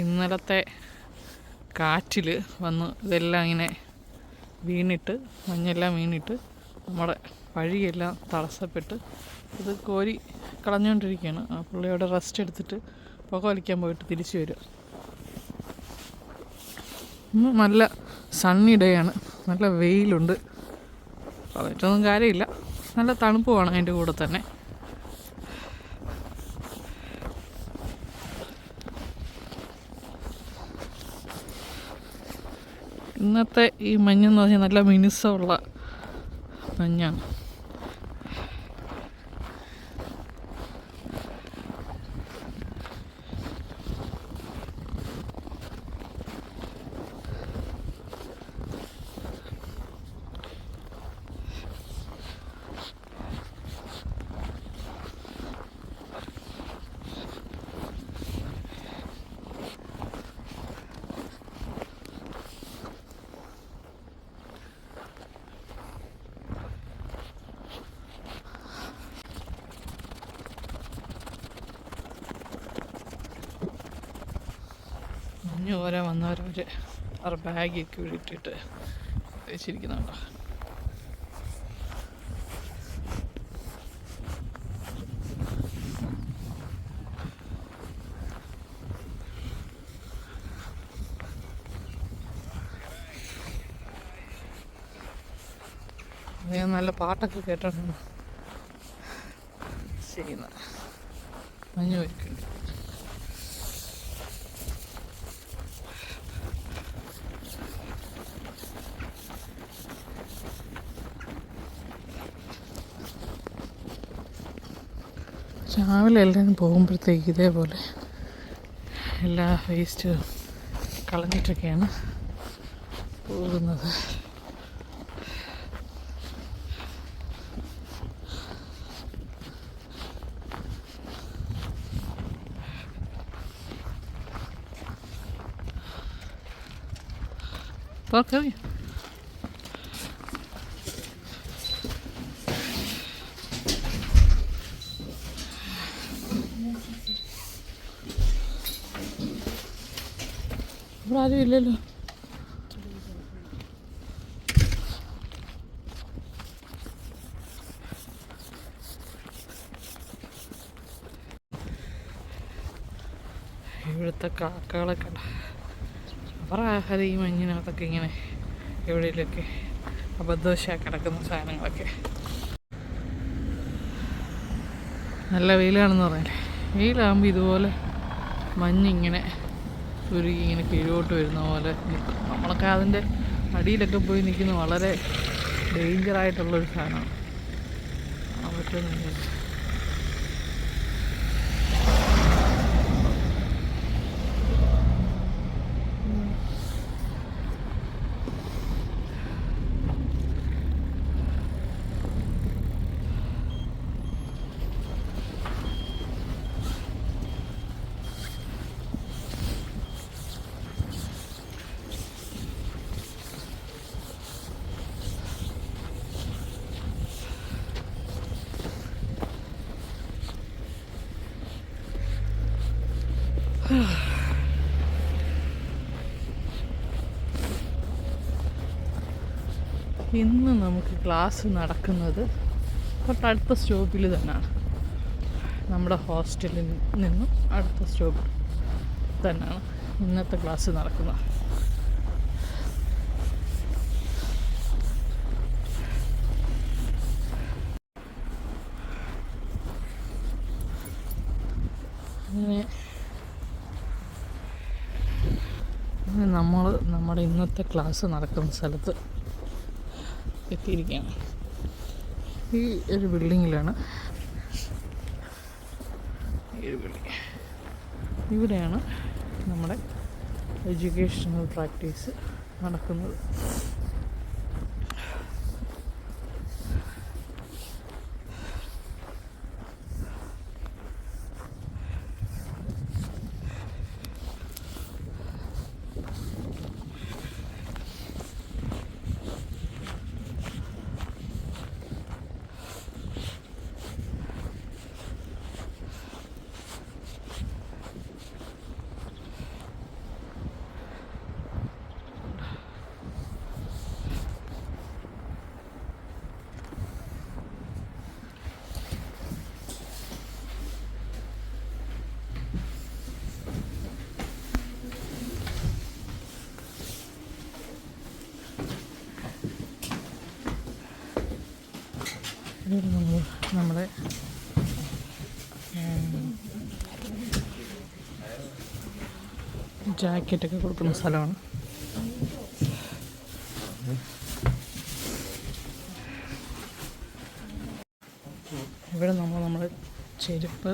ഇന്നലത്തെ കാറ്റിൽ വന്ന് ഇതെല്ലാം ഇങ്ങനെ വീണിട്ട് മഞ്ഞെല്ലാം വീണിട്ട് നമ്മുടെ വഴിയെല്ലാം തടസ്സപ്പെട്ട് ഇത് കോരി കളഞ്ഞുകൊണ്ടിരിക്കുകയാണ് ആ പുള്ളി അവിടെ റെസ്റ്റ് എടുത്തിട്ട് പുക വലിക്കാൻ പോയിട്ട് തിരിച്ചു വരും ഇന്ന് നല്ല സണ്ണി ഡേ ആണ്. നല്ല വെയിലുണ്ട്. പറഞ്ഞിട്ടൊന്നും കാര്യമില്ല. നല്ല തണുപ്പുമാണ് അതിന്റെ കൂടെ തന്നെ. ഇന്നത്തെ ഈ മഞ്ഞെന്ന് പറഞ്ഞാൽ നല്ല മിനുസമുള്ള മഞ്ഞാണ്. മഞ്ഞ് പോലെ വന്നവരവർ അവരുടെ ബാഗൊക്കെ ഇവിടെ ഇട്ടിട്ട് വെച്ചിരിക്കുന്നുണ്ടോ? നല്ല പാട്ടൊക്കെ കേട്ടിട്ടാണ് ചെയ്യുന്നത് മഞ്ഞ് വയ്ക്കുന്നുണ്ട് രാവിലെ എല്ലാവരും പോകുമ്പോഴത്തേക്ക് ഇതേപോലെ എല്ലാ വേസ്റ്റ് കളഞ്ഞിട്ടൊക്കെയാണ് പോകുന്നത്. തുറക്കറിയാം ആരും ഇല്ലല്ലോ ഇവിടുത്തെ കാക്കകളൊക്കെ ഉണ്ട്. അവരുടെ ആഹാരം ഈ മഞ്ഞിനകത്തൊക്കെ ഇങ്ങനെ എവിടെയെങ്കിലൊക്കെ അബദ്ധവശ കിടക്കുന്ന സാധനങ്ങളൊക്കെ. നല്ല വെയിലാണെന്ന് പറഞ്ഞില്ലേ? വെയിലാകുമ്പോൾ ഇതുപോലെ മഞ്ഞിങ്ങനെ ഉരുകി ഇങ്ങനെ കീഴോട്ട് വരുന്ന പോലെ നിൽക്കും നമ്മളൊക്കെ അതിന്റെ അടിയിലൊക്കെ പോയി നിൽക്കുന്നത് വളരെ ഡേഞ്ചറായിട്ടുള്ളൊരു സാധനമാണ്. കാണാൻ പറ്റുന്നില്ല ഇന്ന് നമുക്ക് ക്ലാസ് നടക്കുന്നത് തൊട്ടടുത്ത സ്റ്റോപ്പിൽ തന്നെയാണ്. നമ്മുടെ ഹോസ്റ്റലിൽ നിന്നും അടുത്ത സ്റ്റോപ്പിൽ തന്നെയാണ് ഇന്നത്തെ ക്ലാസ് നടക്കുന്നത്. നമ്മൾ നമ്മുടെ ഇന്നത്തെ ക്ലാസ് നടക്കുന്ന സ്ഥലത്ത് എത്തിയിരിക്കുകയാണ് ഈ ഒരു ബിൽഡിങ്ങിലാണ്. ഈ ഒരു ബിൽഡിങ്. ഇവിടെയാണ് നമ്മുടെ എഡ്യൂക്കേഷണൽ പ്രാക്ടീസ് നടക്കുന്നത്. നമ്മൾ നമ്മുടെ ജാക്കറ്റൊക്കെ കൊടുക്കുന്ന സ്ഥലമാണ്. ഇവിടെ നമ്മൾ നമ്മുടെ ചെരുപ്പ്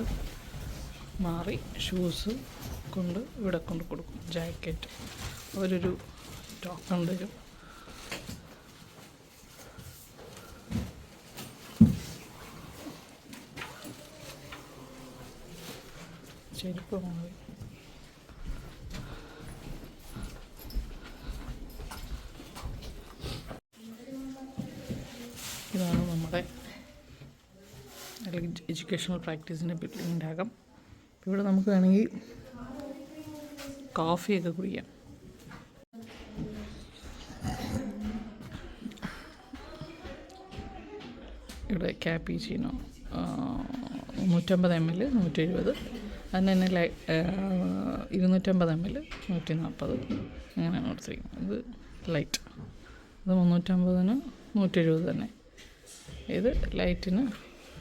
മാറി ഷൂസ് കൊണ്ട് ഇവിടെ കൊണ്ട് കൊടുക്കും ജാക്കറ്റ്. അവരൊരു ടോക്കൺ തരും. ഇതാണ് നമ്മുടെ അല്ലെങ്കിൽ എഡ്യൂക്കേഷണൽ പ്രാക്ടീസിന്റെ അകം ഇവിടെ നമുക്ക് വേണമെങ്കിൽ കോഫിയൊക്കെ കുടിക്കാം. ഇവിടെ ക്യാപ്പീച്ചിനോ നൂറ്റമ്പത് എം എൽ നൂറ്റി എഴുപത് അതിന് തന്നെ ലൈ ഇരുന്നൂറ്റമ്പത് എം എൽ നൂറ്റി നാൽപ്പത് അങ്ങനെയാണ് കൊടുത്തിരിക്കുന്നത്. ഇത് ലൈറ്റ് അത് മുന്നൂറ്റമ്പതിന് നൂറ്റി എഴുപത് തന്നെ. ഇത് ലൈറ്റിന്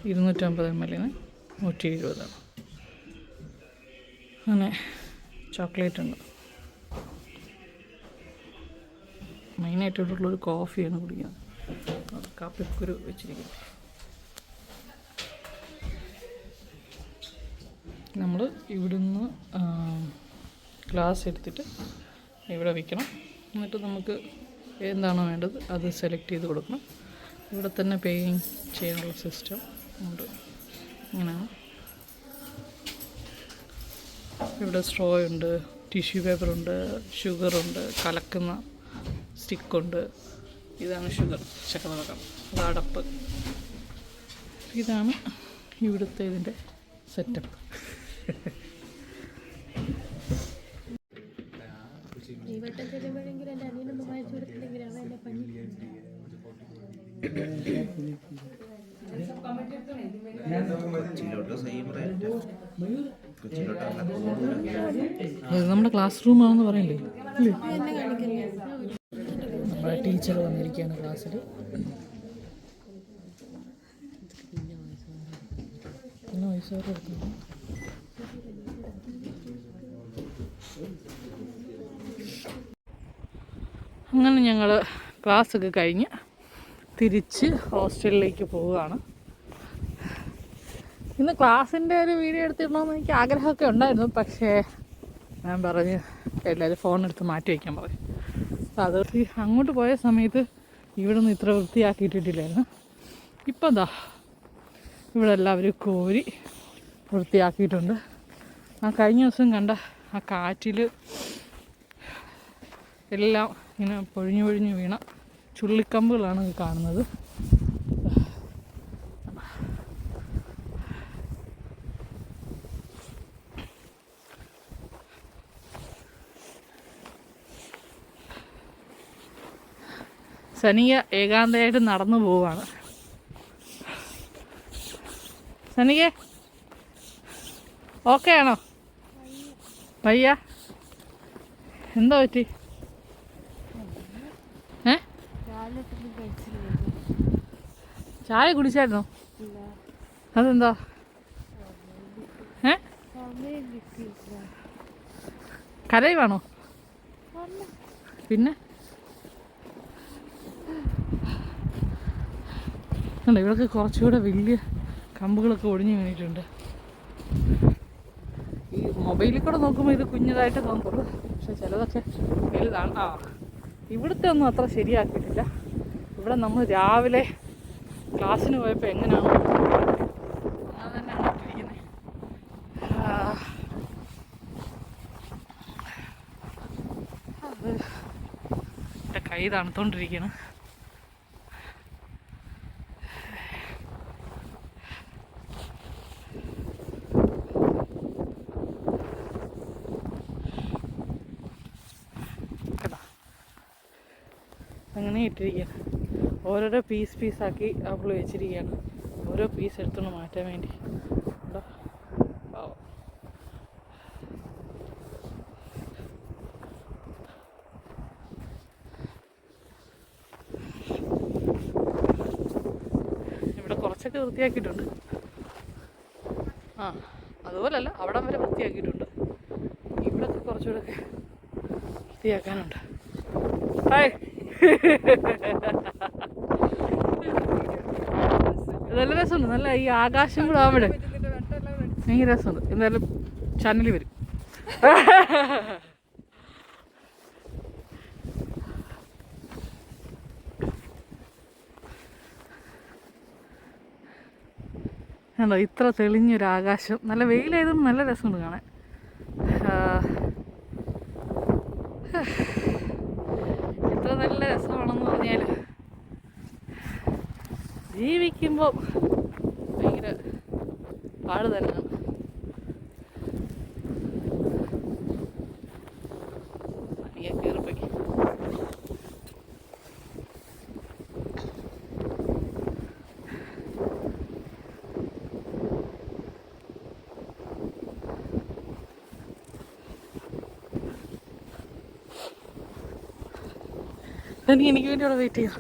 ഇരുന്നൂറ്റമ്പത് എം എല്ലിന് നൂറ്റി എഴുപതാണ് അങ്ങനെ ചോക്ലേറ്റ് ഉണ്ട്. മെയിനായിട്ടുള്ളൊരു കോഫിയാണ് കുടിക്കുന്നത്. കാപ്പിക്കുരു വെച്ചിരിക്കുന്നത്. നമ്മൾ ഇവിടുന്ന് ഗ്ലാസ് എടുത്തിട്ട് ഇവിടെ വയ്ക്കണം എന്നിട്ട് നമുക്ക് എന്താണോ വേണ്ടത് അത് സെലക്ട് ചെയ്ത് കൊടുക്കണം. ഇവിടെ തന്നെ പേയിങ് ചെയ്യാനുള്ള സിസ്റ്റം ഉണ്ട്. ഇങ്ങനെയാണ്. ഇവിടെ സ്ട്രോ ഉണ്ട് ടിഷ്യൂ പേപ്പറുണ്ട് ഷുഗറുണ്ട് കലക്കുന്ന സ്റ്റിക്കുണ്ട് ഇതാണ് ഷുഗർ ചക്കതകം അത് ഇതാണ് ഇവിടുത്തെ ഇതിന്റെ സെറ്റപ്പ് നമ്മുടെ ക്ലാസ് റൂം ആണെന്ന് പറയണ്ടേ നമ്മുടെ ടീച്ചർ വന്നിരിക്കുകയാണ് ക്ലാസ്സിൽ പിന്നെ വയസ്സുകാർ എടുക്കുന്നു അങ്ങനെ ഞങ്ങൾ ക്ലാസ്സൊക്കെ കഴിഞ്ഞ് തിരിച്ച് ഹോസ്റ്റലിലേക്ക് പോവുകയാണ്. ഇന്ന് ക്ലാസ്സിന്റെ ഒരു വീഡിയോ എടുത്തിടണമെന്ന് എനിക്ക് ആഗ്രഹമൊക്കെ ഉണ്ടായിരുന്നു പക്ഷേ ഞാൻ പറഞ്ഞ് എല്ലാവരും ഫോൺ എടുത്ത് മാറ്റി വയ്ക്കാൻ പറഞ്ഞു അത് അങ്ങോട്ട് പോയ സമയത്ത് ഇവിടെ നിന്ന് ഇത്ര വൃത്തിയാക്കിയിട്ടിട്ടില്ലായിരുന്നു. ഇപ്പം എന്താ ഇവിടെ എല്ലാവരും കോരി വൃത്തിയാക്കിയിട്ടുണ്ട്. ആ കഴിഞ്ഞ ദിവസം കണ്ട ആ കാറ്റിൽ എല്ലാം ഇങ്ങനെ പൊഴിഞ്ഞു പൊഴിഞ്ഞു വീണ ചുള്ളിക്കമ്പുകളാണ് കാണുന്നത്. സനിയ ഏകാന്തയായിട്ട് നടന്നു പോവാണ്. സനിക ഓക്കെ ആണോ? വയ്യ. എന്താ പറ്റി ഏ കഴിച്ചില്ല? ചായ കുടിച്ചായിരുന്നോ? അതെന്താ? ഏ? വേണോ കരയുവാണോ? പിന്നെ? കണ്ടോ ഇവിടൊക്കെ കുറച്ചുകൂടെ വലിയ കമ്പുകളൊക്കെ ഒടിഞ്ഞു വീണിട്ടുണ്ട്. ഈ മൊബൈലിൽ കൂടെ നോക്കുമ്പോൾ ഇത് കുഞ്ഞതായിട്ട് തോന്നുള്ളൂ പക്ഷെ ചിലതൊക്കെ വലുതാണ്. ആ. ഇവിടുത്തെ ഒന്നും അത്ര ശരിയാക്കിയിട്ടില്ല. ഇവിടെ നമ്മൾ രാവിലെ ക്ലാസ്സിന് പോയപ്പോൾ എങ്ങനെയാണോ കൈ തണുത്തോണ്ടിരിക്കുകയാണ് അങ്ങനെ ഇട്ടിരിക്കുകയാണ്. ഓരോരോ പീസ് പീസാക്കി അവൾ വെച്ചിരിക്കുകയാണ്. ഓരോ പീസ് എടുത്തുകൊണ്ട് മാറ്റാൻ വേണ്ടി. ഇവിടെ കുറച്ചൊക്കെ വൃത്തിയാക്കിയിട്ടുണ്ട്. ആ അതുപോലല്ല അവിടം വരെ വൃത്തിയാക്കിയിട്ടുണ്ട്. ഇവിടൊക്കെ കുറച്ചുകൂടെ വൃത്തിയാക്കാനുണ്ട്. ഹായ്. നല്ല രസമുണ്ട്. നല്ല ഈ ആകാശം കൂടെ ആവിടെ ഭയങ്കര രസമുണ്ട്. എന്തായാലും ചാനലിൽ വരും. കണ്ടോ ഇത്ര തെളിഞ്ഞൊരു ആകാശം. നല്ല വെയിലായതും നല്ല രസമുണ്ട് കാണാൻ. ആ, എത്ര നല്ല രസമാണെന്ന് പറഞ്ഞാൽ ജീവിക്കുമ്പോൾ ഭയങ്കര പാട് തന്നെയാണ് എനിക്ക് എനിക്ക് വേണ്ടി അവിടെ വെയിറ്റ് ചെയ്യാം.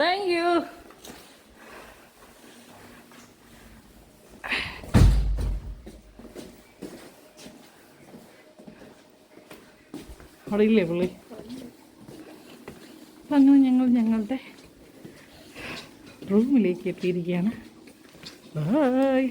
താങ്ക് യു അവിടെ ഇല്ലേ പുള്ളി? അങ്ങനെ ഞങ്ങൾ ഞങ്ങളുടെ റൂമിലേക്ക് എത്തിയിരിക്കുകയാണ്. ബായ്